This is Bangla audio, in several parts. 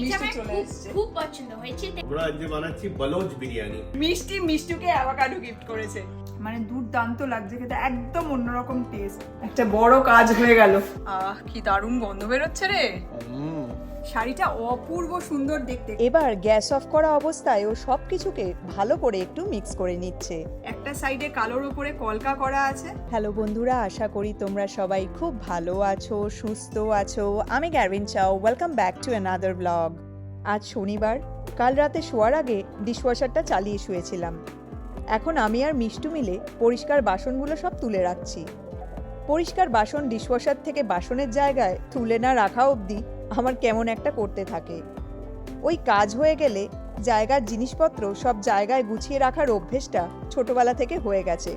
মিষ্টি চলে খুব খুব পছন্দ হয়েছে। আমরা আজকে বানাচ্ছি বলোজ বিরিয়ানি। মিষ্টি মিষ্টুকে অ্যাভোকাডো গিফট করেছে। মানে দুর্দান্ত লাগছে খেতে একদম অন্যরকম টেস্ট একটা বড় কাজ হয়ে গেল। আহ কি দারুণ গন্ধ বেরোচ্ছে রে। শাড়িটা অপূর্ব সুন্দর দেখতে। এবার গ্যাস অফ করা অবস্থায় ও সব কিছুকে ভালো করে একটু মিক্স করে নিচ্ছে। একটা সাইডে কালোর ওপরে কলকা করা আছে। হ্যালো বন্ধুরা আশা করি তোমরা সবাই খুব ভালো আছো সুস্থ আছো। আমি গ্যারভিন চাও welcome back to another blog আজ শনিবার কাল রাতে শোয়ার আগে ডিশওয়াশারটা চালিয়ে শুয়েছিলাম। এখন আমি আর মিষ্টু মিলে পরিষ্কার বাসনগুলো সব তুলে রাখছি। পরিষ্কার বাসন ডিশওয়াশার থেকে বাসনের জায়গায় তুলে না রাখা অবধি আমার কেমন একটা করতে থাকে। ওই কাজ হয়ে গেলে জায়গার জিনিসপত্র সব জায়গায় গুছিয়ে রাখার অভ্যেসটা ছোটবেলা থেকে হয়ে গেছে।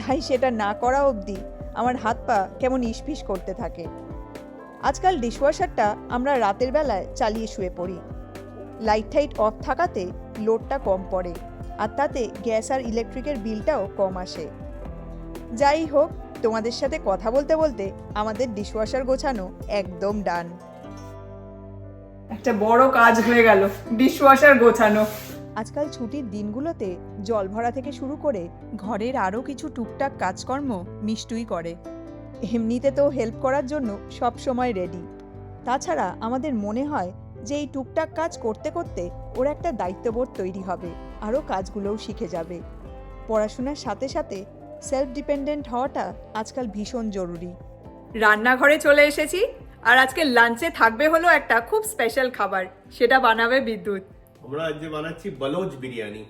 তাই সেটা না করা অবধি আমার হাত পা কেমন ইসপিস করতে থাকে। আজকাল ডিশওয়াশারটা আমরা রাতের বেলায় চালিয়ে শুয়ে পড়ি। লাইট টাইট অফ থাকাতে লোডটা কম পড়ে আর তাতে গ্যাস আর ইলেকট্রিকের বিলটাও কম আসে। যাই হোক, তোমাদের সাথে কথা বলতে বলতে আমাদের ডিশওয়াশার গোছানো একদম ডান। একটা বড় কাজ হয়ে গেল ডিশওয়াশার গোছানো। আজকাল ছুটির দিনগুলোতে জল ভরা থেকে শুরু করে ঘরের আরও কিছু টুকটাক কাজকর্ম মিষ্টুই করে। এমনিতে তো হেল্প করার জন্য সব সময় রেডি তাছাড়া আমাদের মনে হয় যে এই টুকটাক কাজ করতে করতে ওর একটা দায়িত্ববোধ তৈরি হবে আরও কাজগুলোও শিখে যাবে। পড়াশোনার সাথে সাথে সেলফ ডিপেন্ডেন্ট হওয়াটা আজকাল ভীষণ জরুরি। রান্নাঘরে চলে এসেছি আর আজকে লাঞ্চে থাকবে হলো একটা খুব স্পেশাল খাবার সেটা বানাবে বিদ্যুৎ। আমরা আজকে বানাচ্ছি বালোজ বিরিয়ানি।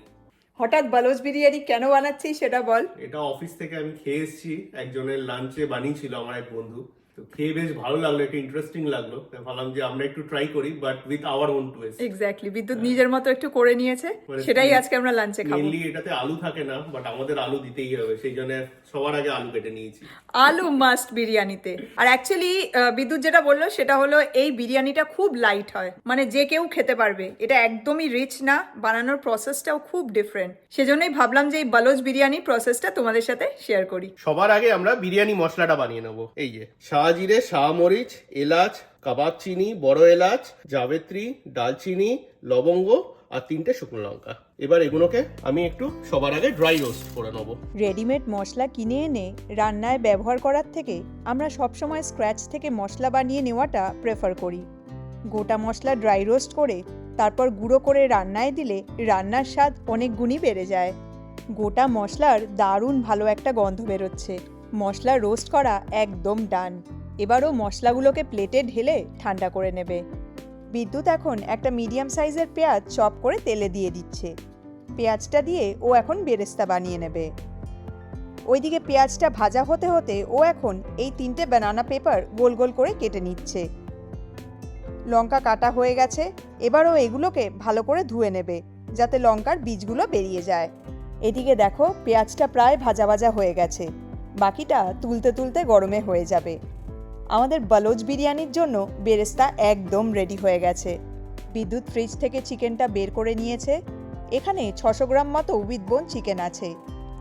হঠাৎ বালোজ বিরিয়ানি কেন বানাচ্ছি সেটা বল। এটা অফিস থেকে আমি খেয়ে এসেছি একজনের লাঞ্চে বানিয়েছিল আমার এক বন্ধু। তো খেয়ে বেশ ভালো লাগল একটু ইন্টারেস্টিং লাগল। ভাবলাম যে আমরা একটু ট্রাই করি but with our own twist exactly Bidyut নিজের মতো একটু করে নিয়েছে মানে সেটাই আজকে আমরা লাঞ্চে খাব। মেনলি এটাতে আলু থাকে না বাট আমাদের আলু দিতেই হবে সেই জন্য সবার আগে আলু কেটে নিয়েছি। আলু মাস্ট বিরিয়ানিতে। আর অ্যাকচুয়ালি বিদ্যুৎ যেটা বলল সেটা হলো এই বিরিয়ানিটা খুব লাইট হয়। মানে যে কেউ খেতে পারবে। এটা একদমই রিচ না বানানোর প্রসেসটাও খুব ডিফারেন্ট সেজন্যই ভাবলাম যে এই বালোজ বিরিয়ানি প্রসেসটা তোমাদের সাথে শেয়ার করি। সবার আগে আমরা বিরিয়ানি মশলাটা বানিয়ে নেব। এই যে শাহজিরে শাহমরিচ, এলাচ, কাবাব চিনি, বড় এলাচ, জাবেত্রী ডালচিনি লবঙ্গ আর তিনটে শুকনো লঙ্কা। এবার এগুলোকে আমি একটু সবার আগে ড্রাই রোস্ট করে নেব। রেডিমেড মশলা কিনে এনে রান্নায় ব্যবহার করার থেকে আমরা সবসময় স্ক্র্যাচ থেকে মশলা বানিয়ে নেওয়াটা প্রেফার করি। গোটা মশলা ড্রাই রোস্ট করে তারপর গুঁড়ো করে রান্নায় দিলে রান্নার স্বাদ অনেক গুণই বেড়ে যায়। গোটা মশলার দারুণ ভালো একটা গন্ধ বেরোচ্ছে। মশলা রোস্ট করা একদম ডান। এবারও মশলাগুলোকে প্লেটে ঢেলে ঠান্ডা করে নেবে। বিদ্যুৎ এখন একটা মিডিয়াম সাইজের পেঁয়াজ চপ করে তেলে দিয়ে দিচ্ছে। পেঁয়াজটা দিয়ে ও এখন বেরেস্তা বানিয়ে নেবে। ওইদিকে পেঁয়াজটা ভাজা হতে হতে ও এখন এই তিনটে বানানা পেপার গোল গোল করে কেটে নিচ্ছে। লঙ্কা কাটা হয়ে গেছে এবারও এগুলোকে ভালো করে ধুয়ে নেবে, যাতে লঙ্কার বীজগুলো বেরিয়ে যায়। এদিকে দেখো, পেঁয়াজটা প্রায় ভাজা ভাজা হয়ে গেছে। বাকিটা তুলতে তুলতে গরমে হয়ে যাবে। আমাদের বালোজ বিরিয়ানির জন্য বেরেস্তা একদম রেডি হয়ে গেছে। বিদ্যুৎ ফ্রিজ থেকে চিকেনটা বের করে নিয়েছে। এখানে ছশো গ্রাম মতো উইথ বোন চিকেন আছে,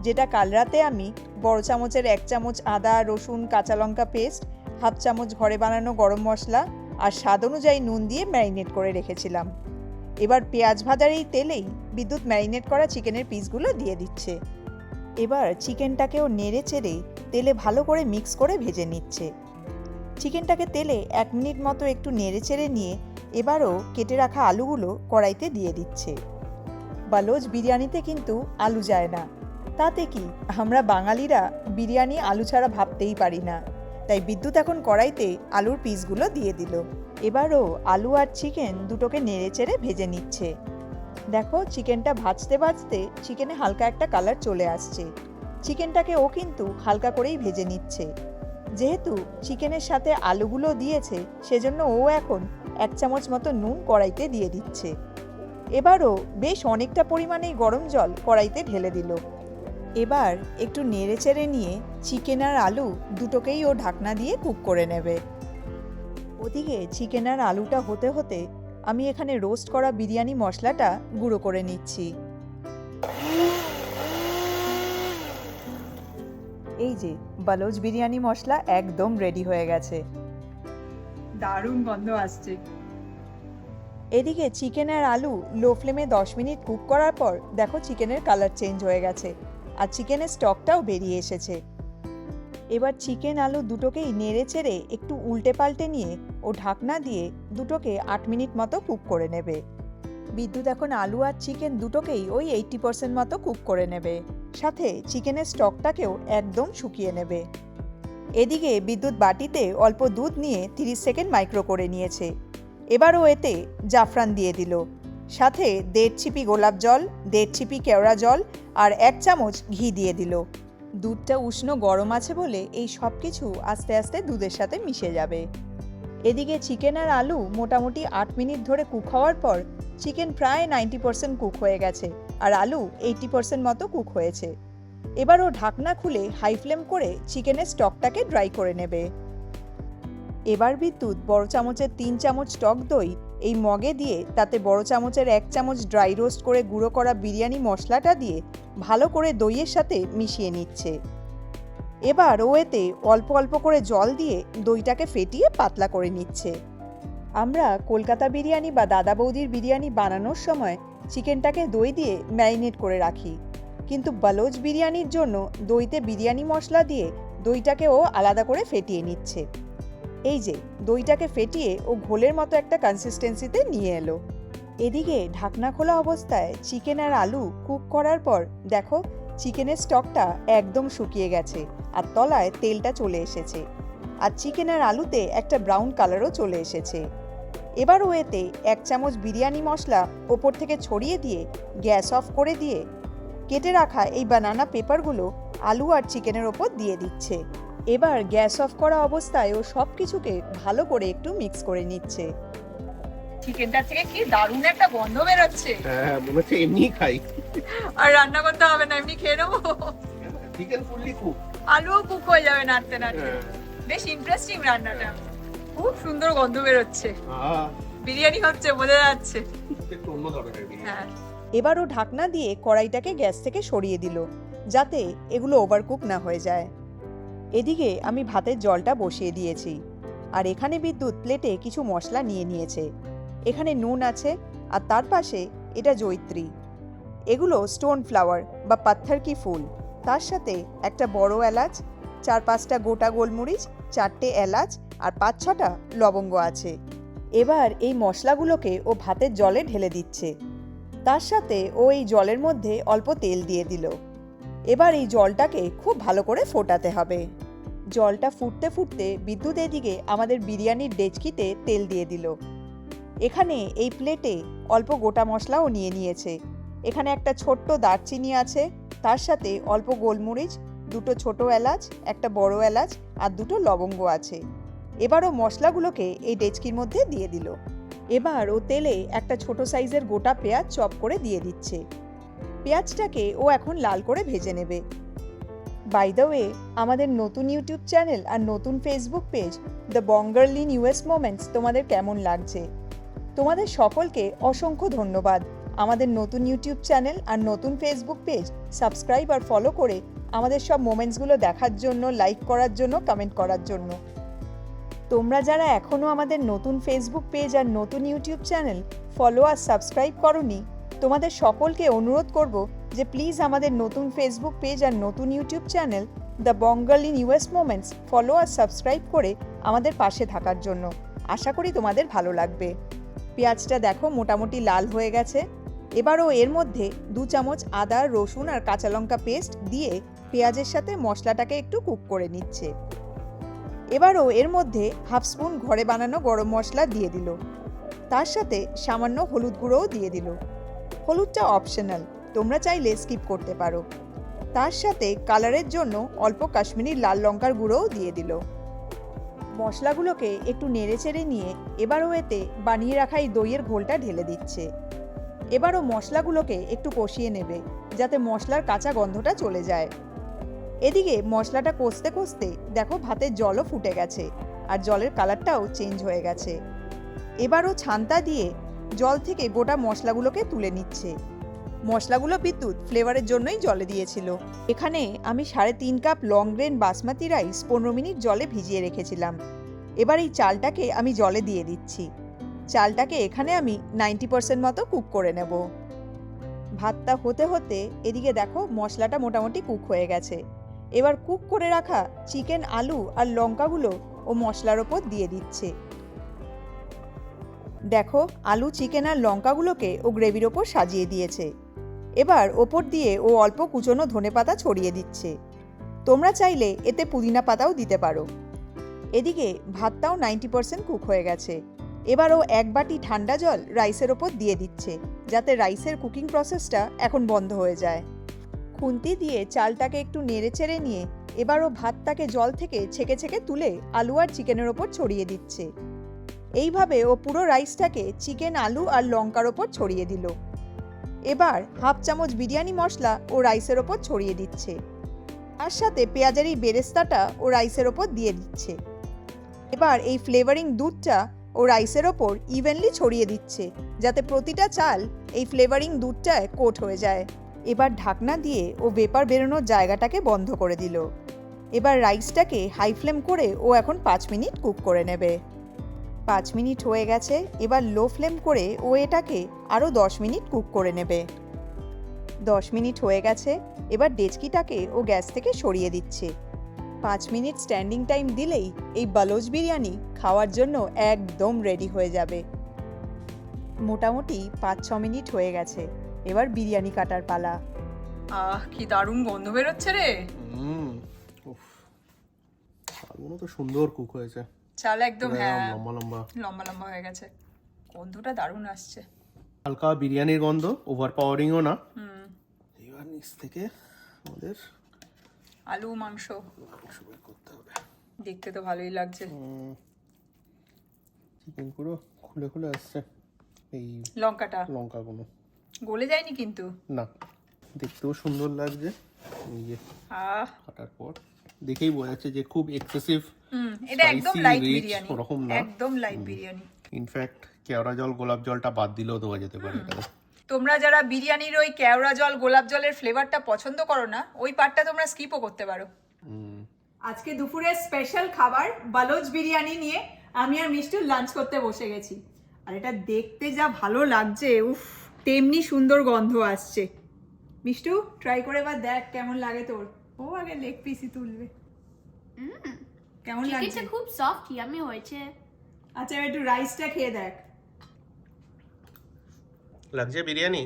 যেটা কাল রাতে আমি বড় চামচের এক চামচ আদা, রসুন, কাঁচা লঙ্কা পেস্ট হাফ চামচ ঘরে বানানো গরম মশলা আর স্বাদ অনুযায়ী নুন দিয়ে ম্যারিনেট করে রেখেছিলাম। এবার পেঁয়াজ ভাজার এই তেলেই বিদ্যুৎ ম্যারিনেট করা চিকেনের পিসগুলো দিয়ে দিচ্ছে। এবার চিকেনটাকেও নেড়ে চেড়ে তেলে ভালো করে মিক্স করে ভেজে নিচ্ছে। চিকেনটাকে তেলে এক মিনিট মতো একটু নেড়ে চেড়ে নিয়ে এবারও কেটে রাখা আলুগুলো কড়াইতে দিয়ে দিচ্ছে। বালোজ বিরিয়ানিতে কিন্তু আলু যায় না। তাতে কি, আমরা বাঙালিরা বিরিয়ানি আলু ছাড়া ভাবতেই পারি না। তাই বিদ্যুৎ এখন কড়াইতে আলুর পিসগুলো দিয়ে দিল। এবারও আলু আর চিকেন দুটোকে নেড়ে চেড়ে ভেজে নিচ্ছে। দেখো, চিকেনটা ভাজতে ভাজতে চিকেনে হালকা একটা কালার চলে আসছে। চিকেনটাকে ও কিন্তু হালকা করেই ভেজে নিচ্ছে। যেহেতু চিকেনের সাথে আলুগুলো দিয়েছে, সেজন্য ও এখন এক চামচ মতো নুন কড়াইতে দিয়ে দিচ্ছে। এবারও বেশ অনেকটা পরিমাণেই গরম জল কড়াইতে ঢেলে দিল। এবার একটু নেড়ে চেড়ে নিয়ে চিকেন আর আলু দুটোকেই ও ঢাকনা দিয়ে কুক করে নেবে। ওদিকে চিকেন আর আলুটা হতে হতে আমি এখানে রোস্ট করা বিরিয়ানি মশলাটা গুঁড়ো করে নিচ্ছি। এই যে বালোজ বিরিয়ানি মশলা একদম রেডি হয়ে গেছে। দারুণ গন্ধ আসছে। এদিকে চিকেন আর আলু লো ফ্লেমে দশ মিনিট কুক করার পর দেখো চিকেনের কালার চেঞ্জ হয়ে গেছে আর চিকেনের স্টকটাও বেরিয়ে এসেছে। এবার চিকেন আলু দুটোকেই নেড়ে চেড়ে একটু উল্টে পাল্টে নিয়ে ও ঢাকনা দিয়ে দুটোকে আট মিনিট মতো কুক করে নেবে। বিদ্যুৎ এখন আলু আর চিকেন দুটোকেই ওই এইটটি পার্সেন্ট মতো কুক করে নেবে। সাথে চিকেনের স্টকটাকেও একদম শুকিয়ে নেবে। এদিকে বিদ্যুৎ বাটিতে অল্প দুধ নিয়ে 30 সেকেন্ড মাইক্রো করে নিয়েছে। এবারও এতে জাফরান দিয়ে দিল। সাথে দেড় ছিপি গোলাপ জল, দেড় ছিপি কেওড়া জল আর এক চামচ ঘি দিয়ে দিল। দুধটা উষ্ণ গরম আছে বলে এই সব কিছু আস্তে আস্তে দুধের সাথে মিশে যাবে। এদিকে চিকেন আর আলু মোটামুটি আট মিনিট ধরে কুক হওয়ার পর চিকেন প্রায় নাইনটি পার্সেন্ট কুক হয়ে গেছে আর আলু এইটটি পার্সেন্ট মতো কুক হয়েছে। এবার ও ঢাকনা খুলে হাই ফ্লেম করে চিকেনের স্টকটাকে ড্রাই করে নেবে। এবার বিদ্যুৎ বড় চামচের তিন চামচ টক দই এই মগে দিয়ে তাতে বড় চামচের এক চামচ ড্রাই রোস্ট করে গুঁড়ো করা বিরিয়ানি মশলাটা দিয়ে ভালো করে দইয়ের সাথে মিশিয়ে নিচ্ছে। এবার ও এতে অল্প অল্প করে জল দিয়ে দইটাকে ফেটিয়ে পাতলা করে নিচ্ছে। আমরা কলকাতা বিরিয়ানি বা দাদা বৌদির বিরিয়ানি বানানোর সময় চিকেনটাকে দই দিয়ে ম্যারিনেট করে রাখি। কিন্তু বালোজ বিরিয়ানির জন্য দইতে বিরিয়ানি মশলা দিয়ে দইটাকেও আলাদা করে ফেটিয়ে নিচ্ছে। এই যে, দইটাকে ফেটিয়ে ও ঘোলের মতো একটা কনসিস্টেন্সিতে নিয়ে এলো। এদিকে ঢাকনা খোলা অবস্থায় চিকেন আর আলু কুক করার পর দেখো চিকেনের স্টকটা একদম শুকিয়ে গেছে আর তলায় তেলটা চলে এসেছে। আর চিকেন আর আলুতে একটা ব্রাউন কালারও চলে এসেছে। এবার ওয়েতে এক চামচ বিরিয়ানি মশলা ওপর থেকে ছড়িয়ে দিয়ে গ্যাস অফ করে দিয়ে কেটে রাখা এই বানানা পেপারগুলো আলু আর চিকেনের ওপর দিয়ে দিচ্ছে। এবার গ্যাস অফ করা অবস্থায় ও সব কিছুকে ভালো করে একটু মিক্স করে নিচ্ছে। চিকেনটা থেকে কি দারুণ একটা গন্ধ বেরোচ্ছে। হ্যাঁ মনে হচ্ছে এমনি খাই। আর রান্না করতে হবে না এমনি খেয়ে নেব। চিকেন ফুললি কুক আলুও কুক হয়ে যাবে নাড়তে নাড়তে। বেশ ইন্টারেস্টিং রান্নাটা। খুব সুন্দর গন্ধ বেরোচ্ছে। বিরিয়ানি হচ্ছে বোঝা যাচ্ছে। হ্যাঁ। এবার ও ঢাকনা দিয়ে কড়াইটাকে গ্যাস থেকে সরিয়ে দিল যাতে এগুলো ওভারকুক না হয়ে যায়। এদিকে আমি ভাতের জলটা বসিয়ে দিয়েছি আর এখানে বিদ্যুৎ প্লেটে কিছু মশলা নিয়ে নিয়েছে। এখানে নুন আছে আর তার পাশে এটা জৈত্রী এগুলো স্টোন ফ্লাওয়ার বা পাথর কি ফুল। তার সাথে একটা বড় এলাচ, চার পাঁচটা গোটা গোলমরিচ, চারটে এলাচ আর পাঁচ ছটা লবঙ্গ আছে। এবার এই মশলাগুলোকে ও ভাতের জলে ঢেলে দিচ্ছে। তার সাথে ও এই জলের মধ্যে অল্প তেল দিয়ে দিল। এবার এই জলটাকে খুব ভালো করে ফোটাতে হবে। জলটা ফুটতে ফুটতে বিদ্যুৎ এদিকে আমাদের বিরিয়ানির ডেচকিতে তেল দিয়ে দিল। এখানে এই প্লেটে অল্প গোটা মশলাও নিয়ে নিয়েছে। এখানে একটা ছোট্ট দারচিনি আছে, তার সাথে অল্প গোলমরিচ, দুটো ছোট এলাচ, একটা বড় এলাচ আর দুটো লবঙ্গ আছে। এবারও মশলাগুলোকে এই ডেচকির মধ্যে দিয়ে দিল। এবার ও তেলে একটা ছোট সাইজের গোটা পেঁয়াজ চপ করে দিয়ে দিচ্ছে। পেঁয়াজটাকে ও এখন লাল করে ভেজে নেবে। বাই দ্য ওয়ে আমাদের নতুন ইউটিউব চ্যানেল আর নতুন ফেসবুক পেজ দ্য বঙ্গার্লিন ইউএস মোমেন্টস তোমাদের কেমন লাগছে? তোমাদের সকলকে অসংখ্য ধন্যবাদ। আমাদের নতুন ইউটিউব চ্যানেল আর নতুন ফেসবুক পেজ সাবস্ক্রাইব আর ফলো করে আমাদের সব মোমেন্টসগুলো দেখার জন্য লাইক করার জন্য কমেন্ট করার জন্য। তোমরা যারা এখনও আমাদের নতুন ফেসবুক পেজ আর নতুন ইউটিউব চ্যানেল ফলো আর সাবস্ক্রাইব করনি, তোমাদের সকলকে অনুরোধ করব যে প্লিজ আমাদের নতুন ফেসবুক পেজ আর নতুন YouTube channel the Bangal in US moments follow R subscribe করে আমাদের পাশে থাকার জন্য। আশা করি তোমাদের ভালো লাগবে। পেঁয়াজটা দেখো মোটামুটি লাল হয়ে গেছে। এবারও এর মধ্যে দু চামচ আদা, রসুন আর কাঁচা লঙ্কা পেস্ট দিয়ে পেঁয়াজের সাথে মশলাটাকে একটু কুক করে নিচ্ছে। এবারও এর মধ্যে হাফ স্পুন ঘরে বানানো গরম মশলা দিয়ে দিল। তার সাথে সামান্য হলুদ গুঁড়োও দিয়ে দিল। হলুদটা অপশনাল তোমরা চাইলে স্কিপ করতে পারো। তার সাথে কালারের জন্য অল্প কাশ্মীরি লাল লঙ্কার গুঁড়োও দিয়ে দিল। মশলাগুলোকে একটু নেড়ে চেড়ে নিয়ে এবারও এতে বানিয়ে রাখা এই দইয়ের ঘোলটা ঢেলে দিচ্ছে। এবারও মশলাগুলোকে একটু কষিয়ে নেবে, যাতে মশলার কাঁচা গন্ধটা চলে যায়। এদিকে মশলাটা কষতে কষতে দেখো ভাতের জলও ফুটে গেছে আর জলের কালারটাও চেঞ্জ হয়ে গেছে। এবারও ছান্তা দিয়ে জল থেকে গোটা মশলাগুলোকে তুলে নিচ্ছে। মশলাগুলো বিদ্যুৎ, ফ্লেভারের জন্যই জলে দিয়েছিল। এখানে আমি সাড়ে তিন cup long grain basmati rice পনেরো মিনিট জলে ভিজিয়ে রেখেছিলাম। এবার এই চালটাকে আমি জলে দিয়ে দিচ্ছি। চালটাকে এখানে আমি নাইনটি পার্সেন্ট মতো কুক করে নেব। ভাতটা হতে হতে এদিকে দেখো মশলাটা মোটামুটি কুক হয়ে গেছে। এবার কুক করে রাখা চিকেন আলু আর লঙ্কাগুলো ও মশলার ওপর দিয়ে দিচ্ছে। দেখো আলু চিকেন আর লঙ্কাগুলোকে ও গ্রেভির ওপর সাজিয়ে দিয়েছে। এবার ওপর দিয়ে ও অল্প কুচনো ধনেপাতা ছড়িয়ে দিচ্ছে। তোমরা চাইলে এতে পুদিনা পাতাও দিতে পারো। এদিকে ভাতটাও নাইনটি পার্সেন্ট কুক হয়ে গেছে। এবার ও এক বাটি ঠান্ডা জল রাইসের ওপর দিয়ে দিচ্ছে, যাতে রাইসের কুকিং প্রসেসটা এখন বন্ধ হয়ে যায়। খুন্তি দিয়ে চালটাকে একটু নেড়ে চেড়ে নিয়ে এবার ও ভাতটাকে জল থেকে ছেঁকে ছেঁকে তুলে আলু আর চিকেনের ওপর ছড়িয়ে দিচ্ছে। এইভাবে ও পুরো রাইসটাকে চিকেন, আলু আর লঙ্কার ওপর ছড়িয়ে দিল। এবার হাফ চামচ বিরিয়ানি মশলা ও রাইসের ওপর ছড়িয়ে দিচ্ছে। তার সাথে পেঁয়াজের এই বেরেস্তাটা ও রাইসের ওপর দিয়ে দিচ্ছে। এবার এই ফ্লেভারিং দুধটা ও রাইসের ওপর ইভেনলি ছড়িয়ে দিচ্ছে, যাতে প্রতিটা চাল এই ফ্লেভারিং দুধটায় কোট হয়ে যায়। এবার ঢাকনা দিয়ে ও ভেপার বেরোনোর জায়গাটাকে বন্ধ করে দিল। এবার রাইসটাকে হাই ফ্লেম করে ও এখন পাঁচ মিনিট কুক করে নেবে। পাঁচ মিনিট হয়ে গেছে এবার লো ফ্লেম করে ও এটাকে আরও দশ মিনিট কুক করে নেবে। দশ মিনিট হয়ে গেছে এবার ডেচকিটাকে ও গ্যাস থেকে সরিয়ে দিচ্ছে। পাঁচ মিনিট স্ট্যান্ডিং টাইম দিলেই এই বালোজ বিরিয়ানি খাওয়ার জন্য একদম রেডি হয়ে যাবে। মোটামুটি পাঁচ ছ মিনিট হয়ে গেছে এবার বিরিয়ানি কাটার পালা। আহ কি দারুণ গন্ধ বেরোচ্ছে রে। হুম তো সুন্দর কুক হয়েছে। চাল একদম হ্যাঁ লম্বা লম্বা। লম্বা লম্বা হয়ে গেছে। গন্ধটা দারুণ আসছে। হালকা বিরিয়ানির গন্ধ ওভার পাওয়ারিংও না। হুম। এবার নিচ থেকে আমাদের আলু মাংস। মাংস বের করতে হবে। দেখতে তো ভালোই লাগছে। চিকেন পুরো খুলে খুলে আসছে। এই লঙ্কাটা। লঙ্কাগুলো। গলে যায়নি কিন্তু? না দেখতেও সুন্দর লাগছে। এই যে আহ। কাটার পর। দেখেই বোঝা যাচ্ছে যে খুব এক্সেসিভ এটা একদম লাইট বিরিয়ানি। ওরকম না। একদম লাইট বিরিয়ানি। ইনফ্যাক্ট কেওড়া জল গোলাপ জলটা বাদ দিলেও দেওয়া যেতে পারে তোমরা যারা বিরিয়ানির ওই কেওড়া জল গোলাপ জলের ফ্লেভারটা পছন্দ করো না ওই পার্টটা তোমরা স্কিপও করতে পারো। আজকে দুপুরের স্পেশাল খাবার বালোজ বিরিয়ানি নিয়ে আমি আর মিষ্টু লাঞ্চ করতে বসে গেছি। আর এটা দেখতে যা ভালো লাগছে উফ তেমনি সুন্দর গন্ধ আসছে। মিষ্টু ট্রাই করে এবার দেখ কেমন লাগে তোর? ও আগে লেগ পিসই তুলবে। কেমন লাগছে? চিকেনটা খুব সফট ইয়ামি হয়েছে। আচ্ছা এবার একটু রাইসটা খেয়ে দেখ। লাগছে বিরিয়ানি?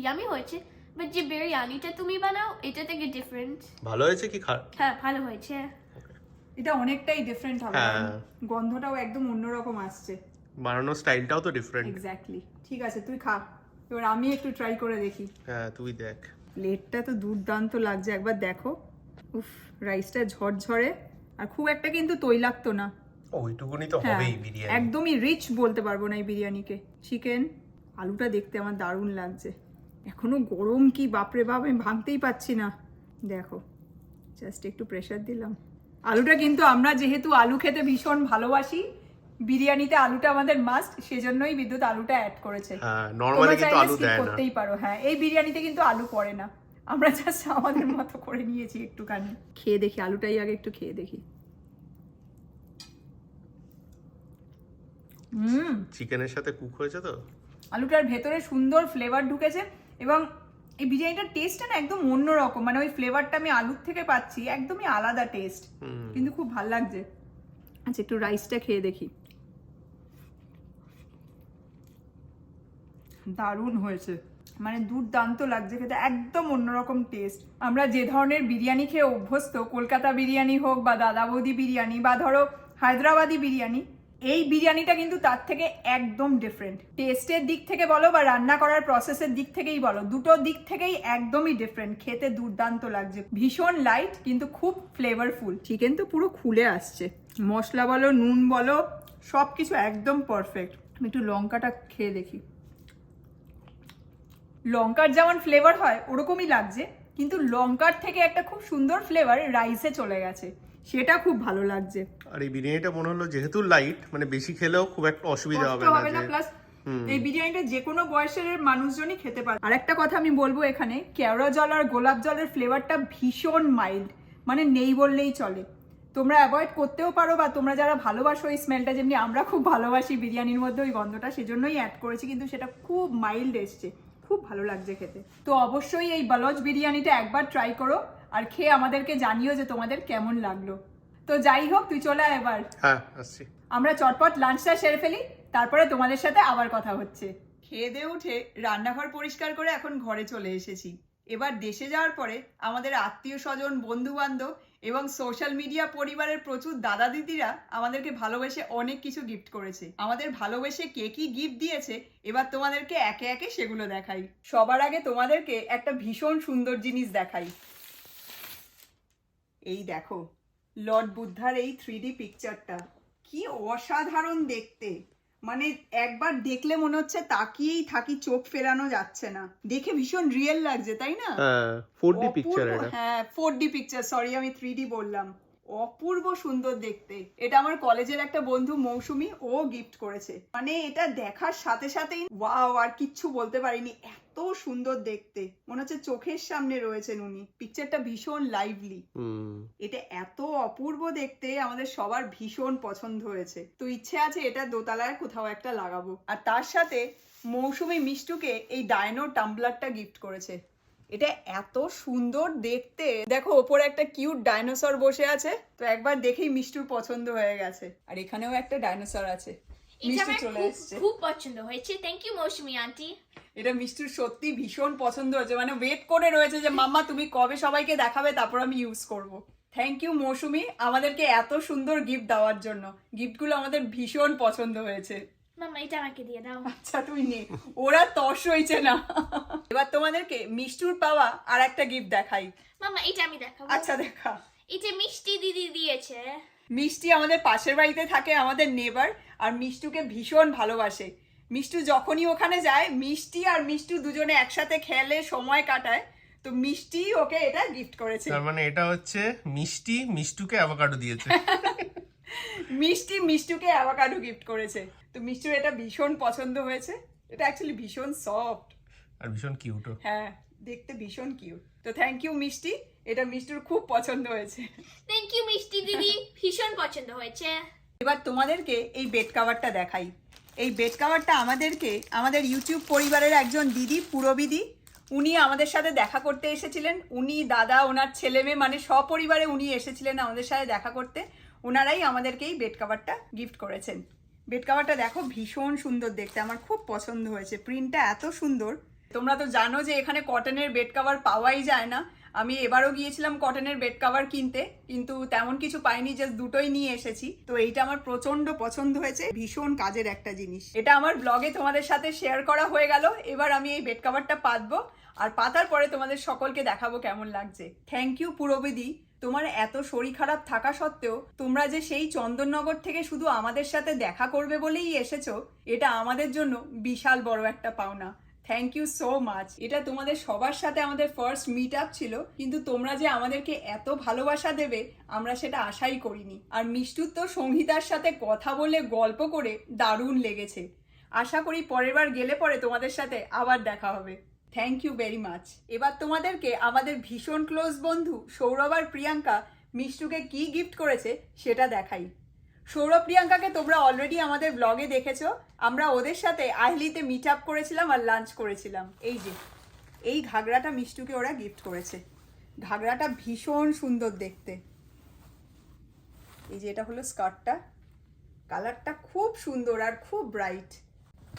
ইয়ামি হয়েছে বাট যে বিরিয়ানিটা তুমি বানাও এটা থেকে ডিফারেন্ট ভালো হয়েছে কি খারাপ হ্যাঁ ভালো হয়েছে। এটা অনেকটাই ডিফারেন্ট হবে হ্যাঁ। গন্ধটাও একদম অন্যরকম আসছে। বানানোর স্টাইলটাও তো ডিফারেন্ট এক্স্যাক্টলি ঠিক আছে তুই খা। এবার আমি একটু ট্রাই করে দেখি। হ্যাঁ তুই দেখ। প্লেটটা তো দুর্দান্ত লাগছে। একবার দেখো। উফ রাইসটা ঝরঝরে। আর খুব একটা কিন্তু তৈলাক্ত না। ওইটুকুনি তো হ্যাঁ হবেই বিরিয়ানি। একদমই রিচ বলতে পারব না এই বিরিয়ানিকে। চিকেন আলুটা দেখতে আমার দারুণ লাগছে। এখনও গরম কি বাপরে বাপ আমি ভাঙতেই পাচ্ছি না। দেখো জাস্ট একটু প্রেশার দিলাম। আলুটা কিন্তু আমরা যেহেতু আলু খেতে ভীষণ ভালোবাসি বিরিয়ানিতে আলুটা আমাদের মাস্ট সেজন্যই বিদ্যুৎ আলুটা অ্যাড করেছে। হ্যাঁ নর্মালি কিন্তু আলু দেয় না। করতেই পারো। হ্যাঁ এই বিরিয়ানিতে কিন্তু আলু পড়ে না। আমরা জাস্ট আমাদের মতো করে নিয়েছি একটুখানি। খেয়ে দেখি আলুটাই আগে একটু খেয়ে দেখি। হুম। চিকেনের সাথে কুক হয়েছে তো? আলুটার ভেতরে সুন্দর ফ্লেভার ঢুকেছে এবং এই বিরিয়ানিটার টেস্টটা না একদম অন্যরকম মানে ওই ফ্লেভারটা আমি আলুর থেকে পাচ্ছি একদমই আলাদা টেস্ট হুম। কিন্তু খুব ভালো লাগছে। আচ্ছা একটু রাইসটা খেয়ে দেখি। দারুণ হয়েছে। মানে দুর্দান্ত লাগছে খেতে, একদম অন্যরকম টেস্ট আমরা যে ধরনের বিরিয়ানি খেয়ে অভ্যস্ত, কলকাতা বিরিয়ানি হোক বা দাদা বৌদি বিরিয়ানি বা ধরো হায়দ্রাবাদি বিরিয়ানি, এই বিরিয়ানিটা কিন্তু তার থেকে একদম ডিফারেন্ট টেস্টের দিক থেকে বলো বা রান্না করার প্রসেসের দিক থেকেই বলো, দুটো দিক থেকেই একদমই ডিফারেন্ট খেতে দুর্দান্ত লাগছে। ভীষণ লাইট কিন্তু খুব ফ্লেভারফুল চিকেন তো পুরো খুলে আসছে। মশলা বলো, নুন বলো সব কিছু একদম পারফেক্ট একটু লঙ্কাটা খেয়ে দেখি। লঙ্কার যেমন ফ্লেভার হয় ওরকমই লাগছে। কিন্তু লঙ্কার থেকে একটা খুব সুন্দর ফ্লেভার রাইসে চলে গেছে। সেটা খুব ভালো লাগছে। আর এই বিরিয়ানিটা মনে হলো যেহেতু লাইট মানে বেশি খেলেও খুব একটা অসুবিধা হবে না প্লাস এই বিরিয়ানিটা যে কোনো বয়সের মানুষজনই খেতে পারে। আর একটা কথা আমি বলব এখানে কেওড়া জল আর গোলাপ জলের ফ্লেভারটা ভীষণ মাইল্ড মানে নেই বললেই চলে। তোমরা অ্যাভয়েড করতেও পারো বা তোমরা যারা ভালোবাসো এই স্মেলটা যেমনি আমরা খুব ভালোবাসি বিরিয়ানির মধ্যে ওই গন্ধটা সেজন্যই অ্যাড করেছি কিন্তু সেটা খুব মাইল্ড এসছে। খুব ভালো লাগছে খেতে। তো অবশ্যই এই বালজ বিরিয়ানিটা একবার ট্রাই করো আর খেয়ে আমাদেরকে জানিও যে তোমাদের কেমন লাগল। তো যাই হোক তুই চলে আয় এবার। হ্যাঁ আসছি। আমরা চটপট লাঞ্চটা সেরে ফেলি তারপরে তোমাদের সাথে আবার কথা হচ্ছে। খেয়ে দিয়ে উঠে রান্নাঘর পরিষ্কার করে এখন ঘরে চলে এসেছি। এবার দেশে যাওয়ার পরে আমাদের আত্মীয় স্বজন বন্ধু বান্ধব এবং সোশ্যাল মিডিয়া পরিবারের প্রচুর দাদা দিদিরা আমাদেরকে ভালোবেসে অনেক কিছু গিফট করেছে। আমাদের ভালোবেসে কে কি গিফট দিয়েছে, এবার তোমাদেরকে একে একে সেগুলো দেখাই। সবার আগে তোমাদেরকে একটা ভীষণ সুন্দর জিনিস দেখাই। এই দেখো, লর্ড বুদ্ধার এই থ্রি পিকচারটা কি অসাধারণ দেখতে! মানে একবার দেখলে মনে হচ্ছে তাকিয়েই থাকি চোখ ফেরানো যাচ্ছে না। দেখে ভীষণ রিয়েল লাগছে তাই না? হ্যাঁ ফোর ডি পিকচার হ্যাঁ ফোর ডি পিকচার সরি আমি থ্রি ডি বললাম। অপূর্ব সুন্দর দেখতে। এটা আমার কলেজের একটা বন্ধু মৌসুমি ও গিফট করেছে। মানে এটা দেখার সাথে সাথেই ওয়াও আর কিচ্ছু বলতে পারিনি। এত সুন্দর দেখতে। মনে হচ্ছে চোখের সামনে রয়েছেন উনি। পিকচারটা ভীষণ লাইভলি এটা এত অপূর্ব দেখতে আমাদের সবার ভীষণ পছন্দ হয়েছে। তো ইচ্ছে আছে এটা দোতলায় কোথাও একটা লাগাবো। আর তার সাথে মৌসুমি মিষ্টুকে এই ডায়নো টাম্বলারটা গিফট করেছে। এটা এত সুন্দর দেখতে। দেখো ওপরে একটা কিউট ডাইনোসর বসে আছে। তো একবার দেখেই মিষ্টুর পছন্দ হয়ে গেছে। আর এখানেও একটা ডাইনোসর আছে। মিষ্টু চলে খুব খুব পছন্দ হয়েছে। থ্যাংক ইউ মৌসুমি আন্টি এটা মিষ্টুর সত্যি ভীষণ পছন্দ হয়েছে। মানে ওয়েট করে রয়েছে যে মাম্মা তুমি কবে সবাইকে দেখাবে? তারপর আমি ইউজ করব। থ্যাংক ইউ মৌসুমি আমাদেরকে এত সুন্দর গিফট দেওয়ার জন্য। গিফটগুলো আমাদের ভীষণ পছন্দ হয়েছে। মামা এটা আমাকে দিয়ে দাও। আচ্ছা তুই নে। ওরা তস হয়েছে না। এবার তোমাদেরকে মিষ্টুর পাওয়া আর একটা গিফট দেখাই। মামা এটা আমি দেখাবো। আচ্ছা দেখা। এটা মিষ্টি দিদি দিয়েছে। মিষ্টি আমাদের পাশের বাড়িতে থাকে আমাদের নেবার আর মিষ্টুকে ভীষণ ভালোবাসে। মিষ্টু যখনই ওখানে যায় মিষ্টি আর মিষ্টু দুজনে একসাথে খেলে সময় কাটায় তো মিষ্টি ওকে এটা গিফট করেছে। তার মানে এটা হচ্ছে মিষ্টি মিষ্টুকে অ্যাভোকাডো দিয়েছে। মিষ্টি মিষ্টুকে অ্যাভোকাডো গিফট করেছে। তো মিষ্টুর এটা ভীষণ পছন্দ হয়েছে। এটা অ্যাকচুয়ালি ভীষণ সফট আর ভীষণ কিউটও হ্যাঁ দেখতে ভীষণ কিউট তো থ্যাংক ইউ মিষ্টি। এটা মিষ্টির খুব পছন্দ হয়েছে। থ্যাংক ইউ মিষ্টি দিদি। ভীষণ পছন্দ হয়েছে। এবার তোমাদেরকে এই বেড কাভারটা দেখাই। এই বেড কাভারটা আমাদেরকে আমাদের ইউটিউব পরিবারের একজন দিদি পুরবিদি উনি আমাদের সাথে দেখা করতে এসেছিলেন। উনি দাদা ওনার ছেলে মেয়ে মানে সপরিবারে উনি এসেছিলেন আমাদের সাথে দেখা করতে। ওনারাই আমাদেরকে এই বেড কাভারটা গিফট করেছেন। বেড কাভারটা দেখো ভীষণ সুন্দর দেখতে। আমার খুব পছন্দ হয়েছে। প্রিন্টটা এত সুন্দর। তোমরা তো জানো যে এখানে কটনের বেড কাভার পাওয়াই যায় না। আমি এবারও গিয়েছিলাম কটনের বেড কাভার কিনতে, কিন্তু তেমন কিছু পাইনি জাস্ট দুটোই নিয়ে এসেছি। তো এইটা আমার প্রচণ্ড পছন্দ হয়েছে, ভীষণ কাজের একটা জিনিস। এটা আমার ব্লগে তোমাদের সাথে শেয়ার করা হয়ে গেল, এবার আমি এই বেড কাভারটা পাতবো, আর পাতার পরে তোমাদের সকলকে দেখাবো কেমন লাগছে। থ্যাংক ইউ পুরবিদি তোমার এত শরীর খারাপ থাকা সত্ত্বেও, তোমরা যে সেই চন্দননগর থেকে শুধু আমাদের সাথে দেখা করবে বলেই এসেছ, এটা আমাদের জন্য বিশাল বড় একটা পাওনা। থ্যাংক ইউ সো মাচ এটা তোমাদের সবার সাথে আমাদের ফার্স্ট মিট আপ ছিল, কিন্তু তোমরা যে আমাদেরকে এত ভালোবাসা দেবে, আমরা সেটা আশাই করিনি। আর মিষ্টুর তো সংহিতার সাথে কথা বলে গল্প করে দারুণ লেগেছে। আশা করি পরের বার গেলে পরে তোমাদের সাথে আবার দেখা হবে। থ্যাংক ইউ ভেরি মাচ এবার তোমাদেরকে আমাদের ভীষণ ক্লোজ বন্ধু সৌরভ আর প্রিয়াঙ্কা মিষ্টুকে কি গিফট করেছে, সেটা দেখাই। সৌরভ প্রিয়াঙ্কাকে তোমরা অলরেডি আমাদের ব্লগে দেখেছ। আমরা ওদের সাথে আহলিতে মিট আপ করেছিলাম আর লাঞ্চ করেছিলাম। এই যে, এই ঘাগরাটা মিষ্টুকে ওরা গিফট করেছে। ঘাগরাটা ভীষণ সুন্দর দেখতে। এই যে এটা হলো স্কার্টটা কালারটা খুব সুন্দর আর খুব ব্রাইট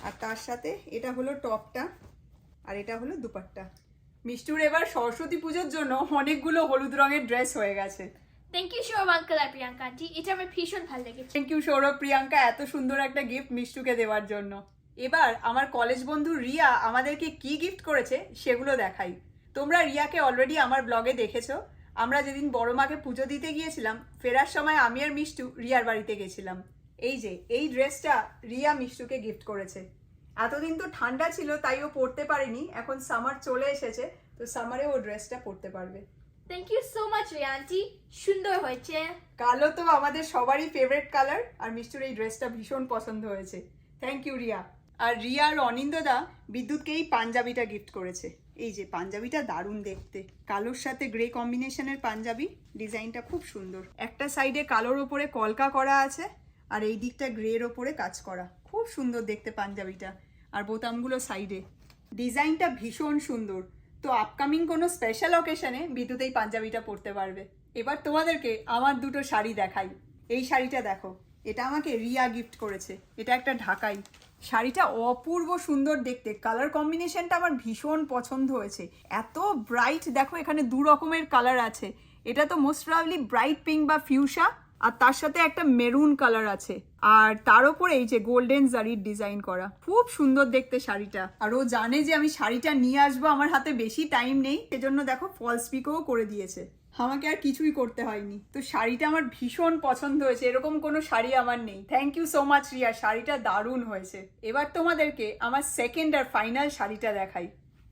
আর তার সাথে এটা হলো টপটা, আর এটা হলো দুপাট্টা। মিষ্টুর এবার সরস্বতী পুজোর জন্য অনেকগুলো হলুদ রঙের ড্রেস হয়ে গেছে। থ্যাংক ইউ সৌরভ আঙ্কেল আর প্রিয়াঙ্কা আন্টি। এটা আমার ভীষণ ভালো লেগেছে। থ্যাংক ইউ সৌরভ, প্রিয়াঙ্কা, এত সুন্দর একটা গিফট মিষ্টুকে দেওয়ার জন্য। এবার আমার কলেজ বন্ধু রিয়া আমাদেরকে কি গিফট করেছে সেগুলো দেখাই। তোমরা রিয়াকে অলরেডি আমার ব্লগে দেখেছ। আমরা যেদিন বড় মাকে পুজো দিতে গিয়েছিলাম, ফেরার সময় আমি আর মিষ্টু রিয়ার বাড়িতে গেছিলাম। এই যে, এই ড্রেসটা রিয়া মিষ্টুকে গিফট করেছে। এতদিন তো ঠান্ডা ছিল, তাই ও পরতে পারেনি। এখন সামার চলে এসেছে, তো সামারে ও ড্রেসটা পরতে পারবে। Thank you so much Riya aunty সুন্দর হয়েছে। কালো তো আমাদের সবারই ফেভারিট কালার আর মিষ্টুর এই ড্রেসটা ভীষণ পছন্দ হয়েছে। Thank you Riya. আর রিয়া আর অনিন্দদা বিদ্যুৎকে এই পাঞ্জাবিটা গিফট করেছে। এই যে পাঞ্জাবিটা দারুণ দেখতে। কালোর সাথে গ্রে কম্বিনেশনের পাঞ্জাবি, ডিজাইনটা খুব সুন্দর। একটা সাইডে কালোর ওপরে কলকা করা আছে, আর এই দিকটা গ্রের ওপরে কাজ করা। খুব সুন্দর দেখতে পাঞ্জাবিটা। আর বোতামগুলো সাইডে ডিজাইনটা ভীষণ সুন্দর। তো আপকামিং কোনো স্পেশাল অকেশনে বিদ্যুতেই পাঞ্জাবিটা পরতে পারবে। এবার তোমাদেরকে আমার দুটো শাড়ি দেখাই। এই শাড়িটা দেখো, এটা আমাকে রিয়া গিফট করেছে। এটা একটা ঢাকাই। শাড়িটা অপূর্ব সুন্দর দেখতে। কালার কম্বিনেশনটা আমার ভীষণ পছন্দ হয়েছে। এত ব্রাইট দেখো এখানে দু রকমের কালার আছে। এটা তো মোস্ট প্রবলি ব্রাইট পিঙ্ক বা ফিউসা আর তার সাথে একটা মেরুন কালার আছে। আর তার উপরে এই যে গোল্ডেন জারির ডিজাইন করা। খুব সুন্দর দেখতে শাড়িটা। আর ও জানে যে আমি শাড়িটা নিয়ে আসব, আমার হাতে বেশি টাইম নেই। সেজন্য দেখো ফলস পিকও করে দিয়েছে। আমাকে আর কিছুই করতে হয়নি। তো শাড়িটা আমার ভীষণ পছন্দ হয়েছে। এরকম কোনো শাড়ি আমার নেই। Thank you so much Riya. শাড়িটা দারুণ হয়েছে। এবার তোমাদেরকে আমার সেকেন্ড আর ফাইনাল শাড়িটা দেখাই।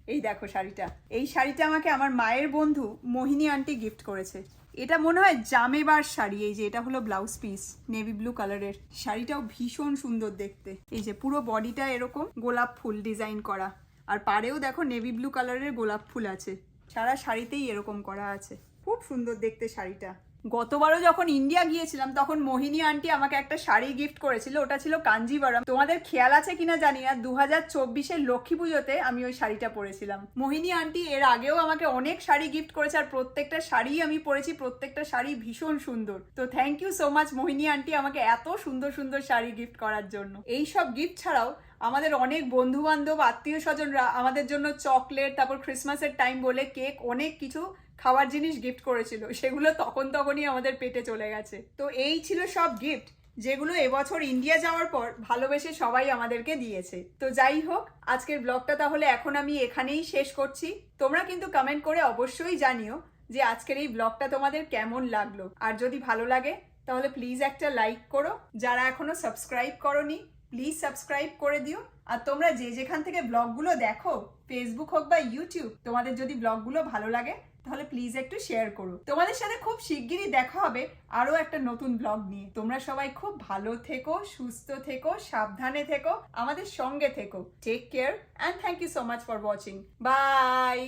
এই দেখো শাড়িটা। এই শাড়িটা আমাকে আমার মায়ের বন্ধু, মোহিনী আন্টি গিফট করেছে। এটা মনে হয় জামেবার শাড়ি, এই যে এটা হলো ব্লাউজ পিস নেভি ব্লু কালারের শাড়িটাও ভীষণ সুন্দর দেখতে। এই যে পুরো বডিটা এরকম গোলাপ ফুল ডিজাইন করা। আর পাড়েও দেখো নেভি ব্লু কালারের গোলাপ ফুল আছে। সারা শাড়িতেই এরকম করা আছে। খুব সুন্দর দেখতে শাড়িটা। গতবারও যখন ইন্ডিয়া গিয়েছিলাম, তখন মোহিনী আন্টি আমাকে একটা শাড়ি গিফট করেছিল। ওটা ছিল কাঞ্জিভারাম তোমাদের খেয়াল আছে কিনা জানি না দু হাজার চব্বিশের লক্ষ্মী পুজোতে আমি ওই শাড়িটা পরেছিলাম। মোহিনী আন্টি এর আগেও আমাকে অনেক শাড়ি গিফট করেছে, আর প্রত্যেকটা শাড়ি আমি পরেছি, প্রত্যেকটা শাড়ি ভীষণ সুন্দর। তো thank you so much Mohini aunty আমাকে এত সুন্দর সুন্দর শাড়ি গিফট করার জন্য। এই সব গিফট ছাড়াও আমাদের অনেক বন্ধু বান্ধব আত্মীয় স্বজনরা আমাদের জন্য চকলেট, তারপর ক্রিসমাসের টাইম বলে কেক, অনেক কিছু খাওয়ার জিনিস গিফট করেছিল। সেগুলো তখন তখনই আমাদের পেটে চলে গেছে। তো এই ছিল সব গিফট যেগুলো এবছর ইন্ডিয়া যাওয়ার পর ভালোবেসে সবাই আমাদেরকে দিয়েছে। তো যাই হোক, আজকের ব্লগটা তাহলে এখন আমি এখানেই শেষ করছি। তোমরা কিন্তু কমেন্ট করে অবশ্যই জানিও যে আজকের এই ব্লগটা তোমাদের কেমন লাগল। আর যদি ভালো লাগে, তাহলে প্লিজ একটা লাইক করো। যারা এখনও সাবস্ক্রাইব করনি প্লিজ সাবস্ক্রাইব করে দিও। আর তোমরা যে যেখান থেকে ব্লগগুলো দেখো ফেসবুক হোক বা ইউটিউব তোমাদের যদি ব্লগগুলো ভালো লাগে, তাহলে প্লিজ একটু শেয়ার করো। তোমাদের সাথে খুব শিগগিরই দেখা হবে আরও একটা নতুন ব্লগ নিয়ে। তোমরা সবাই খুব ভালো থেকো, সুস্থ থেকো, সাবধানে থেকো, আমাদের সঙ্গে থেকো। Take care and thank you so much for watching bye